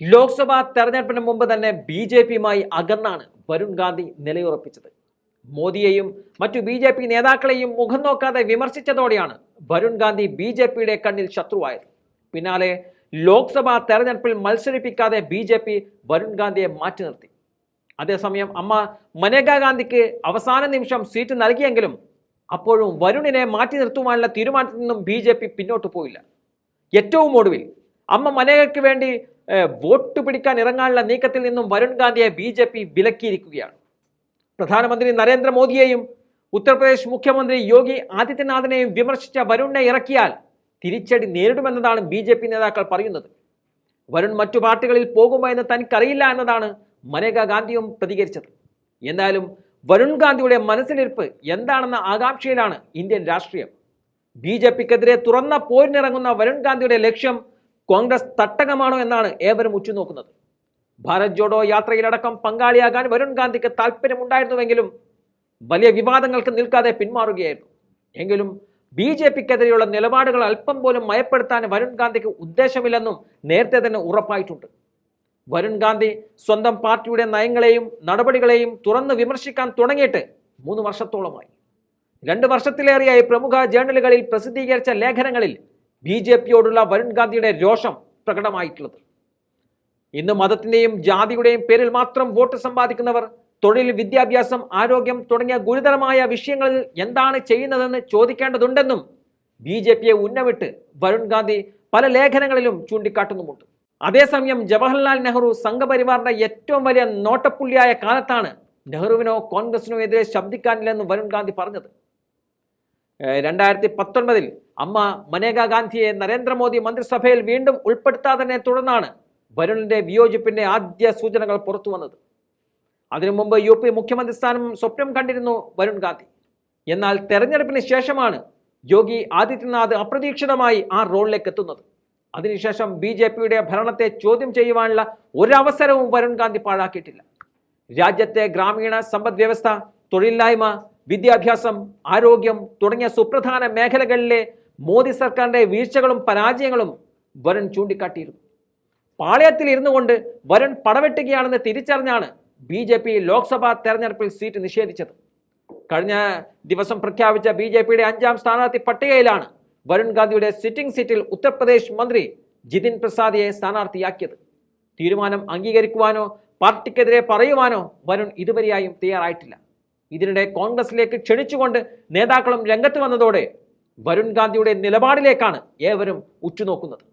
ലോക്സഭാ തെരഞ്ഞെടുപ്പിന് മുമ്പ് തന്നെ ബി ജെ പിയുമായി അകന്നാണ് വരുൺ ഗാന്ധി നിലയുറപ്പിച്ചത്. മോദിയെയും മറ്റു ബി ജെ പി നേതാക്കളെയും മുഖം നോക്കാതെ വിമർശിച്ചതോടെയാണ് വരുൺ ഗാന്ധി ബി ജെ പിയുടെ കണ്ണിൽ ശത്രുവായത്. പിന്നാലെ ലോക്സഭാ തെരഞ്ഞെടുപ്പിൽ മത്സരിപ്പിക്കാതെ ബി ജെ പി വരുൺ ഗാന്ധിയെ മാറ്റി നിർത്തി. അതേസമയം അമ്മ മനേകാ ഗാന്ധിക്ക് അവസാന നിമിഷം സീറ്റ് നൽകിയെങ്കിലും അപ്പോഴും വരുണിനെ മാറ്റി നിർത്തുവാനുള്ള തീരുമാനത്തിൽ നിന്നും ബി പിന്നോട്ട് പോയില്ല. ഏറ്റവും ഒടുവിൽ അമ്മ മനേകയ്ക്ക് വേണ്ടി വോട്ട് പിടിക്കാൻ ഇറങ്ങാനുള്ള നീക്കത്തിൽ നിന്നും വരുൺ ഗാന്ധിയെ ബി ജെ പി വിലക്കിയിരിക്കുകയാണ്. പ്രധാനമന്ത്രി നരേന്ദ്രമോദിയെയും ഉത്തർപ്രദേശ് മുഖ്യമന്ത്രി യോഗി ആദിത്യനാഥിനെയും വിമർശിച്ച വരുണിനെ ഇറക്കിയാൽ തിരിച്ചടി നേരിടുമെന്നതാണ് ബി ജെ പി നേതാക്കൾ പറയുന്നത്. വരുൺ മറ്റു പാർട്ടികളിൽ പോകുമോ എന്ന് തനിക്കറിയില്ല എന്നതാണ് മനേക ഗാന്ധിയും പ്രതികരിച്ചത്. എന്നാലും വരുൺ ഗാന്ധിയുടെ മനസ്സിലിരിപ്പ് എന്താണെന്ന ആകാംക്ഷയിലാണ് ഇന്ത്യൻ രാഷ്ട്രീയം. ബി ജെ പിക്കെതിരെ തുറന്ന പോരിനിറങ്ങുന്ന വരുൺ ഗാന്ധിയുടെ ലക്ഷ്യം കോൺഗ്രസ് തട്ടകമാണോ എന്നാണ് ഏവരും ഉച്ചുനോക്കുന്നത് ഭാരത് ജോഡോ യാത്രയിലടക്കം പങ്കാളിയാകാൻ വരുൺ ഗാന്ധിക്ക് താല്പര്യമുണ്ടായിരുന്നുവെങ്കിലും വലിയ വിവാദങ്ങൾക്ക് നിൽക്കാതെ പിന്മാറുകയായിരുന്നു. എങ്കിലും ബി ജെ പിക്കെതിരെയുള്ള നിലപാടുകൾ അല്പം പോലും മയപ്പെടുത്താൻ വരുൺ ഗാന്ധിക്ക് ഉദ്ദേശമില്ലെന്നും നേരത്തെ തന്നെ ഉറപ്പായിട്ടുണ്ട്. വരുൺ ഗാന്ധി സ്വന്തം പാർട്ടിയുടെ നയങ്ങളെയും നടപടികളെയും തുറന്ന് വിമർശിക്കാൻ തുടങ്ങിയിട്ട് മൂന്ന് വർഷത്തോളമായി. രണ്ട് വർഷത്തിലേറെയായി പ്രമുഖ ജേർണലുകളിൽ പ്രസിദ്ധീകരിച്ച ലേഖനങ്ങളിൽ ബി ജെ പിയോടുള്ള വരുൺ ഗാന്ധിയുടെ രോഷം പ്രകടമായിട്ടുള്ളത്. ഇന്ന് മതത്തിന്റെയും ജാതിയുടെയും പേരിൽ മാത്രം വോട്ട് സമ്പാദിക്കുന്നവർ തൊഴിൽ വിദ്യാഭ്യാസം ആരോഗ്യം തുടങ്ങിയ ഗുരുതരമായ വിഷയങ്ങളിൽ എന്താണ് ചെയ്യുന്നതെന്ന് ചോദിക്കേണ്ടതുണ്ടെന്നും ബി ജെ പിയെ ഉന്നവിട്ട് വരുൺ ഗാന്ധി പല ലേഖനങ്ങളിലും ചൂണ്ടിക്കാട്ടുന്നുമുണ്ട്. അതേസമയം ജവഹർലാൽ നെഹ്റു സംഘപരിവാറിന്റെ ഏറ്റവും വലിയ നോട്ടപ്പുള്ളിയായ കാലത്താണ് നെഹ്റുവിനോ കോൺഗ്രസിനോ എതിരെ ശബ്ദിക്കാനില്ലെന്ന് വരുൺ ഗാന്ധി പറഞ്ഞത്. രണ്ടായിരത്തി പത്തൊൻപതിൽ അമ്മ മനേകാ ഗാന്ധിയെ നരേന്ദ്രമോദി മന്ത്രിസഭയിൽ വീണ്ടും ഉൾപ്പെടുത്താതിനെ തുടർന്നാണ് വരുണിന്റെ വിയോജിപ്പിന്റെ ആദ്യ സൂചനകൾ പുറത്തു വന്നത്. അതിനു മുമ്പ് യു പി മുഖ്യമന്ത്രി സ്ഥാനം സ്വപ്നം കണ്ടിരുന്നു വരുൺ ഗാന്ധി. എന്നാൽ തെരഞ്ഞെടുപ്പിന് ശേഷമാണ് യോഗി ആദിത്യനാഥ് അപ്രതീക്ഷിതമായി ആ റോളിലേക്ക് എത്തുന്നത്. അതിനുശേഷം ബി ജെ പിയുടെ ഭരണത്തെ ചോദ്യം ചെയ്യുവാനുള്ള ഒരവസരവും വരുൺ ഗാന്ധി പാഴാക്കിയിട്ടില്ല. രാജ്യത്തെ ഗ്രാമീണ സമ്പദ് വ്യവസ്ഥ തൊഴിലില്ലായ്മ വിദ്യാഭ്യാസം ആരോഗ്യം തുടങ്ങിയ സുപ്രധാന മേഖലകളിലെ മോദി സർക്കാരിന്റെ വീഴ്ചകളും പരാജയങ്ങളും വരുൺ ചൂണ്ടിക്കാട്ടിയിരുന്നു. പാളയത്തിൽ ഇരുന്നു കൊണ്ട് വരുൺ പടവെട്ടുകയാണെന്ന് തിരിച്ചറിഞ്ഞാണ് ബി ജെ പി ലോക്സഭാ തെരഞ്ഞെടുപ്പിൽ സീറ്റ് നിഷേധിച്ചത്. കഴിഞ്ഞ ദിവസം പ്രഖ്യാപിച്ച ബി ജെ പിയുടെ അഞ്ചാം സ്ഥാനാർത്ഥി പട്ടികയിലാണ് വരുൺ ഗാന്ധിയുടെ സിറ്റിംഗ് സീറ്റിൽ ഉത്തർപ്രദേശ് മന്ത്രി ജിതിൻ പ്രസാദിയെ സ്ഥാനാർത്ഥിയാക്കിയത്. തീരുമാനം അംഗീകരിക്കുവാനോ പാർട്ടിക്കെതിരെ പറയുവാനോ വരുൺ ഇതുവരെയായും തയ്യാറായിട്ടില്ല. ഇതിനിടെ കോൺഗ്രസിലേക്ക് ക്ഷണിച്ചുകൊണ്ട് നേതാക്കളും രംഗത്ത് വന്നതോടെ വരുൺ ഗാന്ധിയുടെ നിലപാടിലേക്കാണ് ഏവരും ഉറ്റുനോക്കുന്നത്.